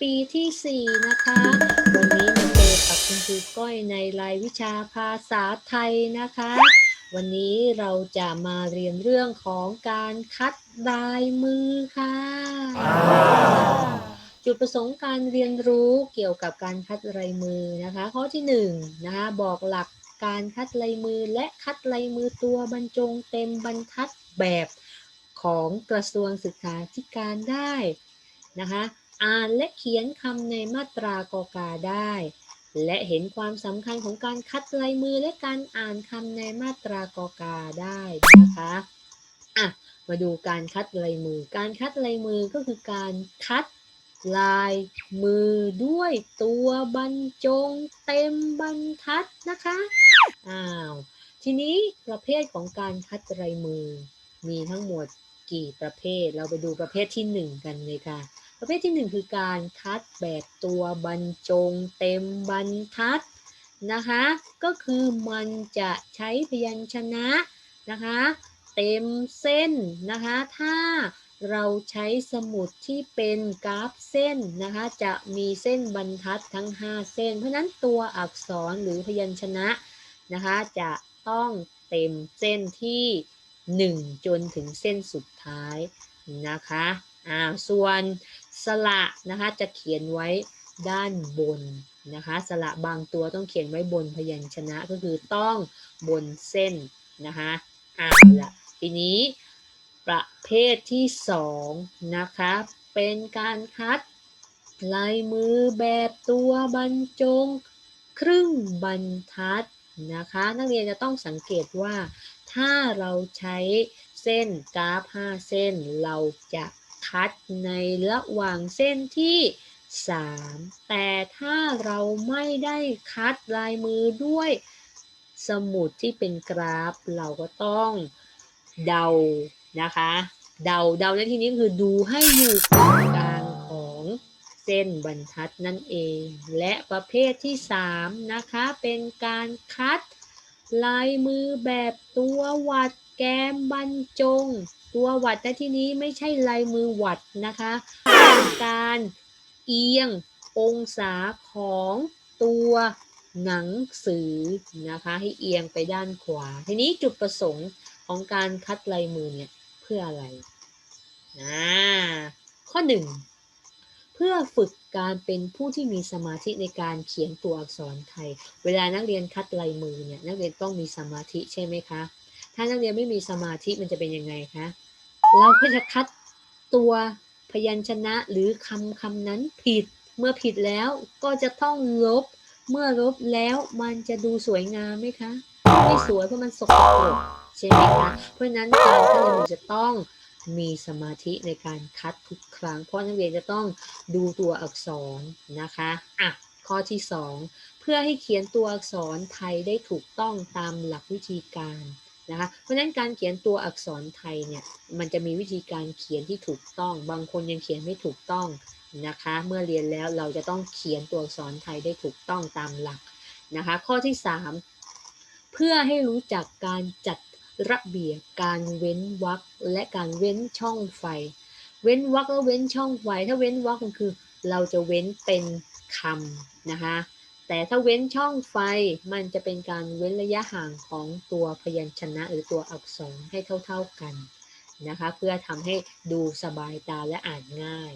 ปีที่ 4 นะคะ วันนี้มาเจอกับคุณครูก้อยในรายวิชาภาษาไทยนะคะ วันนี้เราจะมาเรียนเรื่องของการคัดลายมือค่ะ จุดประสงค์การเรียนรู้เกี่ยวกับการคัดลายมือนะคะ ข้อที่หนึ่งนะคะบอกหลักการคัดลายมือและคัดลายมือตัวบรรจงเต็มบรรทัดแบบของกระทรวงศึกษาธิการได้นะคะ อ่านและเขียนคำในมาตรากอกาได้ และเห็นความสำคัญของการคัดลายมือและการอ่านคำในมาตรากอกาได้นะคะอะมาดูการคัดลายมือ การคัดลายมือก็คือการคัดลายมือด้วยตัวบรรจงเต็มบรรทัดนะคะ อ้าว ทีนี้ประเภทของการคัดลายมือ มีทั้งหมดกี่ประเภท เราไปดูประเภทที่หนึ่งกันเลยค่ะ ประเภทที่หนึ่งคือการคัดแบบตัวบรรจงเต็มบรรทัดนะคะ ก็คือมันจะใช้พยัญชนะนะคะ เต็มเส้นนะคะ ถ้าเราใช้สมุดที่เป็นกราฟเส้นนะคะ จะมีเส้นบรรทัดทั้ง 5 เส้น เพราะฉะนั้นตัวอักษรหรือพยัญชนะนะคะ จะต้องเต็มเส้นที่ 1 จนถึงเส้นสุดท้ายนะคะ อ่า ส่วน สระนะคะจะเขียนไว้ด้านบนนะคะสระบางตัวต้องเขียนไว้บนพยัญชนะก็คือต้องบนเส้นนะคะอ่าละทีนี้ประเภทที่สองนะคะเป็นการคัดลายมือแบบตัวบรรจง ครึ่งบรรทัดนะคะ นักเรียนจะต้องสังเกตว่า ถ้าเราใช้เส้นกราฟ 5 เส้นเราจะ คัดในระหว่างเส้นที่ 3 แต่ถ้าเราไม่ได้คัดลายมือด้วยสมุดที่เป็นกราฟ เราก็ต้องเดานะคะ เดาเดาในที่นี้คือดูให้อยู่ตรงกลางของเส้นบรรทัดนั่นเอง และประเภทที่ 3 นะคะ เป็นการคัดลายมือแบบตัววัด แก้มบรรจง ตัวหวัดในที่นี้ไม่ใช่ลายมือหวัดนะคะเป็นการเอียงองศาของตัวหนังสือนะคะให้เอียงไปด้านขวา ทีนี้จุดประสงค์ของการคัดลายมือเนี่ยเพื่ออะไรอ่าข้อหนึ่งเพื่อฝึกการเป็นผู้ที่มีสมาธิในการเขียนตัวอักษรไทย เวลานักเรียนคัดลายมือเนี่ยนักเรียนต้องมีสมาธิใช่ไหมคะ ถ้านักเรียนไม่มีสมาธิมันจะเป็นยังไงคะ เราก็จะคัดตัวพยัญชนะหรือคำคำนั้นผิด เมื่อผิดแล้วก็จะต้องลบ เมื่อลบแล้วมันจะดูสวยงามไหมคะ ไม่สวยเพราะมันสกปรกใช่ไหมคะ เพราะนั้นการคัดลายมือจะต้องมีสมาธิในการคัดทุกครั้ง เพราะนักเรียนจะต้องดูตัวอักษรนะคะ อะ ข้อที่ 2 เพื่อให้เขียนตัวอักษรไทยได้ถูกต้องตามหลักวิธีการ นะคะ เพราะฉะนั้นการเขียนตัวอักษรไทยเนี่ยมันจะมีวิธีการเขียนที่ถูกต้อง บางคนยังเขียนไม่ถูกต้องนะคะ เมื่อเรียนแล้วเราจะต้องเขียนตัวอักษรไทยได้ถูกต้องตามหลักนะคะ ข้อที่ 3 เพื่อให้รู้จักการจัดระเบียบการเว้นวรรคและการเว้นช่องไฟ เว้นวรรคแล้วเว้นช่องไฟถ้าเว้นวรรคมันคือ เราจะเว้นเป็นคำนะคะ แต่ถ้าเว้นช่องไฟมันจะเป็นการเว้นระยะห่างของตัวพยัญชนะหรือตัวอักษรให้เท่า ๆกันนะคะ เพื่อทำให้ดูสบายตาและอ่านง่าย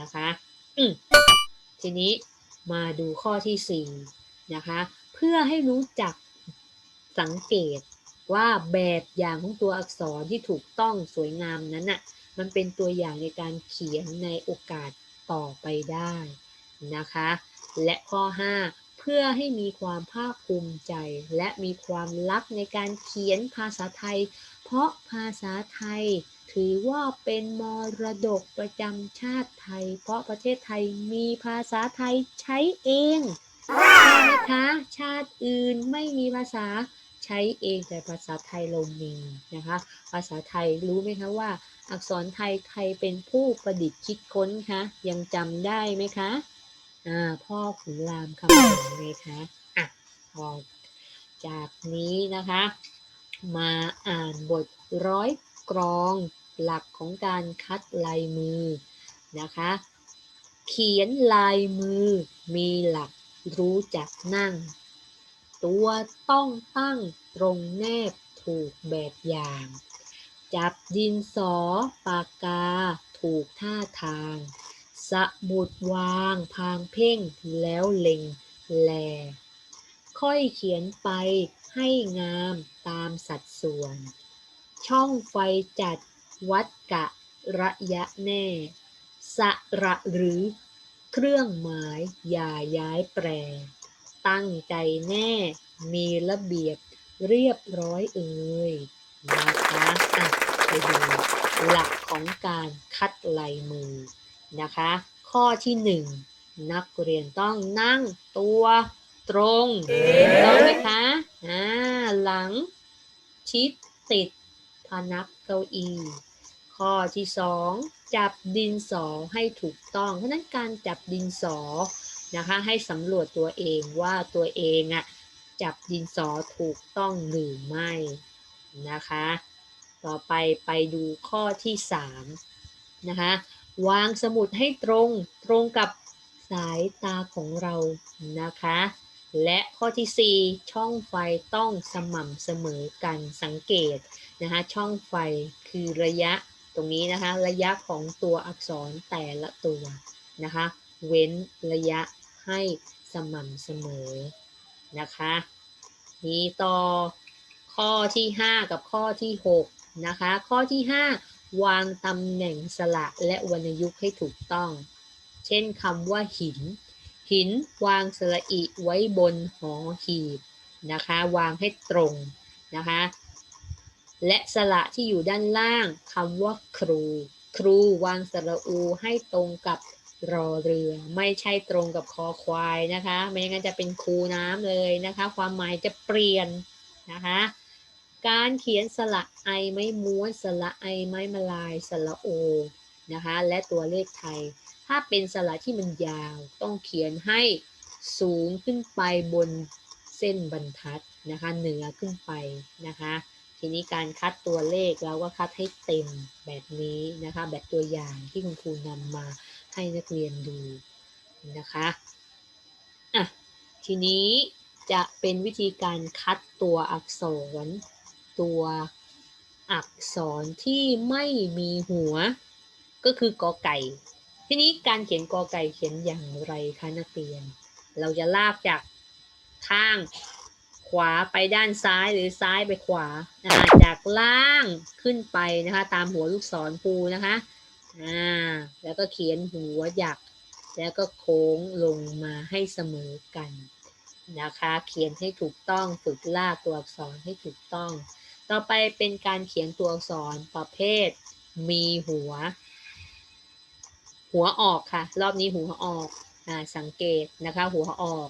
นะคะทีนี้มาดูข้อที่4นะคะเพื่อให้รู้จักสังเกตว่าแบบอย่างของตัวอักษรที่ถูกต้องสวยงามนั้นน่ะมันเป็นตัวอย่างในการเขียนในโอกาสต่อไปได้นะคะ และข้อ 5 เพื่อให้มีความภาคภูมิใจ และมีความรักในการเขียนภาษาไทย เพราะภาษาไทย ถือว่าเป็นมรดกประจำชาติไทย เพราะประเทศไทยมีภาษาไทยใช้เองใช่ไหมคะชาติอื่นไม่มีภาษาใช้เองแต่ภาษาไทยเรามีนะคะ ภาษาไทยรู้ไหมคะว่า อักษรไทยใครเป็นผู้ประดิษฐ์คิดค้นคะยังจำได้ไหมคะ พ่อขุนรามคำแหงไงคะอะพอจากนี้นะคะ มาอ่านบทร้อยกรองหลักของการคัดลายมือนะคะ เขียนลายมือมีหลักรู้จักนั่ง ตัวต้องตั้งตรงแนบถูกแบบอย่าง จับดินสอปากกาถูกท่าทาง สมุดวาง พางเพ่งแล้วเล็ง แล ค่อยเขียนไปให้งามตามสัดส่วน ช่องไฟจัดวัดกะระยะแน่ สะระหรือ เครื่องหมายอย่าย้ายแปร ตั้งใจแน่ มีระเบียบเรียบร้อยเอ่ยนะคะอะไปดูหลักของการคัดลายมือ นะคะ ข้อที่หนึ่งนักเรียนต้องนั่งตัวตรงต้องไหมคะอ่าหลังชิดติดพนักเก้าอี้ข้อที่สองจับดินสอให้ถูกต้องเพราะฉะนั้นการจับดินสอนะคะ ให้สำรวจตัวเองว่าตัวเองอะจับดินสอถูกต้องหรือไม่นะคะ ต่อไปไปดูข้อที่สามนะคะ วางสมุดให้ตรงตรงกับสายตาของเรานะคะ และข้อที่ 4 ช่องไฟต้องสม่ำเสมอกันสังเกตนะคะช่องไฟคือระยะตรงนี้นะคะ ระยะของตัวอักษรแต่ละตัวนะคะ เว้นระยะให้สม่ำเสมอนะคะมีต่อข้อที่ 5 กับข้อที่ 6 นะคะ ข้อที่ 5 วางตำแหน่งสระและวรรณยุกต์ให้ถูกต้อง เช่นคำว่าหิน หินวางสระอิไว้บนหอหีบนะคะ วางให้ตรงนะคะ และสระที่อยู่ด้านล่างคำว่าครู ครูวางสระอูให้ตรงกับรอเรือไม่ใช่ตรงกับคอควายนะคะ ไม่งั้นจะเป็นคูน้ำเลยนะคะ ความหมายจะเปลี่ยนนะคะ การเขียนสระไอไม้ม้วนสระไอไม้มาลายสระโอนะคะและตัวเลขไทย ถ้าเป็นสระที่มันยาว ต้องเขียนให้สูงขึ้นไปบนเส้นบรรทัดนะคะเหนือขึ้นไปนะคะทีนี้การคัดตัวเลขเราก็คัดให้เต็มแบบนี้นะคะแบบตัวอย่างที่คุณครูนำมาให้นักเรียนดูนะคะอะทีนี้จะเป็นวิธีการคัดตัวอักษร ตัวอักษรที่ไม่มีหัว ก็คือกอไก่ ทีนี้การเขียนกอไก่เขียนอย่างไรคะนักเรียน เราจะลากจากข้างขวาไปด้านซ้ายหรือซ้ายไปขวานะคะจากล่างขึ้นไปนะคะ ตามหัวลูกศรภูนะคะอ่าแล้วก็เขียนหัวหยัก แล้วก็โค้งลงมาให้เสมอกันนะคะ เขียนให้ถูกต้องฝึกลากตัวอักษรให้ถูกต้อง ต่อไปเป็นการเขียนตัวอักษรประเภท มีหัว หัวออกค่ะ รอบนี้หัวออกอ่าสังเกตนะคะ หัวออก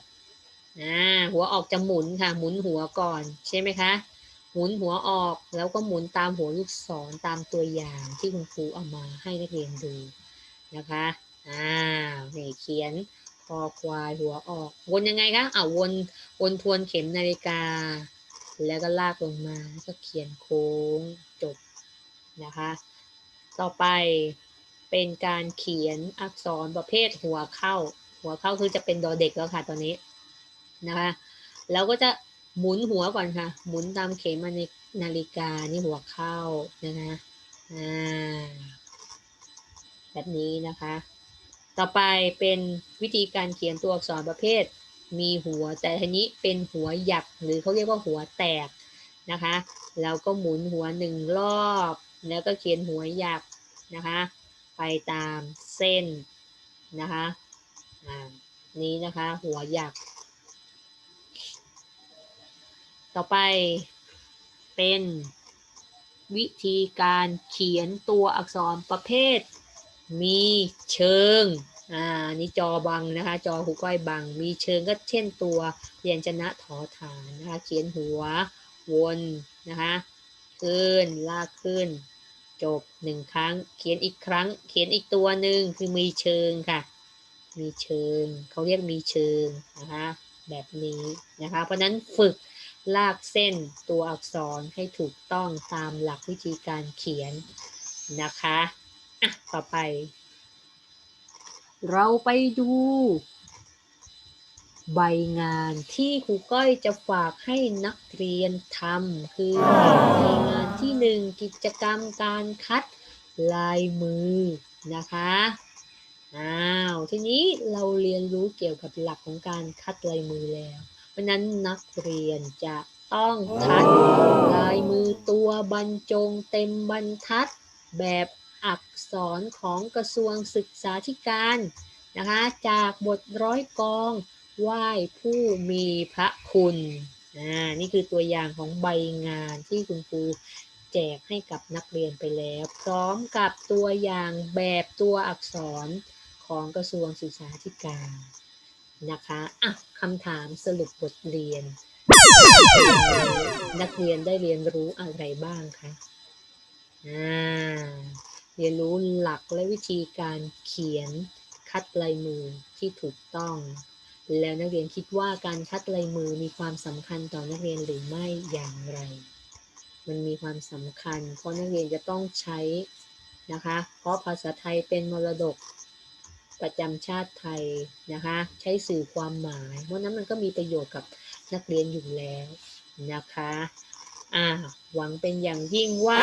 อ่าหัวออกจะหมุนค่ะ หมุนหัวก่อนใช่ไหมคะ หมุนหัวออกแล้วก็หมุนตามหัวลูกศรตามตัวอย่างที่คุณครูเอามาให้นักเรียนดูนะคะอ่านี่เขียนคอควายหัวออก วนยังไงคะอ่าวนวนทวนเข็มนาฬิกา แล้วก็ลากลงมาแล้วก็เขียนโค้งจบนะคะ ต่อไปเป็นการเขียนอักษรประเภทหัวเข้า หัวเข้าคือจะเป็นดอเด็กแล้วค่ะตอนนี้นะคะแล้วก็จะหมุนหัวก่อนค่ะ หมุนตามเข็มนาฬิกานี่หัวเข้านะคะอ่าแบบนี้นะคะ ต่อไปเป็นวิธีการเขียนตัวอักษรประเภท มีหัว แต่ทีนี้เป็นหัวหยักหรือเขาเรียกว่าหัวแตกนะคะแล้วก็หมุนหัวหนึ่งรอบ แล้วก็เขียนหัวหยักนะคะ ไปตามเส้นนะคะอ่านี้นะคะ หัวหยัก ต่อไปเป็นวิธีการเขียนตัวอักษรประเภท มีเชิง อ่านี่จอบังนะคะ จอหูก้อยบัง มีเชิงก็เช่นตัวเรียนชนะถอฐานนะคะ เขียนหัว วนนะคะขึ้นลากขึ้น จบหนึ่งครั้ง เขียนอีกครั้ง เขียนอีกตัวหนึ่งคือมีเชิงค่ะ มีเชิงเขาเรียกมีเชิงนะคะแบบนี้นะคะ เพราะนั้นฝึกลากเส้นตัวอักษรให้ถูกต้องตามหลักวิธีการเขียนนะคะอะต่อไป เราไปดู ใบงานที่ครูก้อยจะฝากให้นักเรียนทำคือใบงานที่หนึ่งกิจกรรมการคัดลายมือนะคะอ้าวทีนี้เราเรียนรู้เกี่ยวกับหลักของการคัดลายมือแล้ว เพราะฉะนั้นนักเรียนจะต้องคัดลายมือตัวบรรจงเต็มบรรทัดแบบ อักษรของกระทรวงศึกษาธิการนะคะจากบทร้อยกองไหว้ผู้มีพระคุณอ่านี่คือตัวอย่างของใบงานที่คุณครูแจกให้กับนักเรียนไปแล้ว พร้อมกับตัวอย่างแบบตัวอักษรของกระทรวงศึกษาธิการนะคะอะคำถามสรุปบทเรียน นักเรียนได้เรียนรู้อะไรบ้างคะอ่า เรียนรู้หลักและวิธีการเขียนคัดลายมือที่ถูกต้อง แล้วนักเรียนคิดว่าการคัดลายมือมีความสำคัญต่อนักเรียนหรือไม่อย่างไร มันมีความสำคัญ เพราะนักเรียนจะต้องใช้นะคะ เพราะภาษาไทยเป็นมรดกประจำชาติไทยนะคะ ใช้สื่อความหมาย เพราะนั้นมันก็มีประโยชน์กับนักเรียนอยู่แล้วนะคะ อ่า หวังเป็นอย่างยิ่งว่า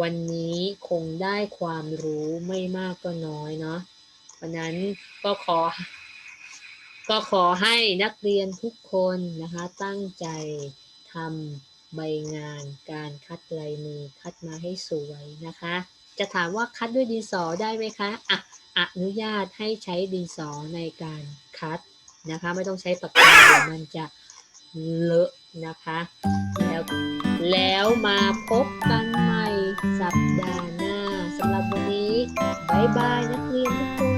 วันนี้คงได้ความรู้ไม่มากก็น้อยเนาะเพราะนั้นก็ขอ ก็ขอให้นักเรียนทุกคนนะคะ ตั้งใจทำใบงานการคัดลายมือคัดมาให้สวยนะคะ จะถามว่าคัดด้วยดินสอได้ไหมคะอะอนุญาตให้ใช้ดินสอในการคัดนะคะ ไม่ต้องใช้ปากกาเดี๋ยวมันจะเลอะนะคะ แล้วแล้วมาพบกันใหม่ สัปดาห์ห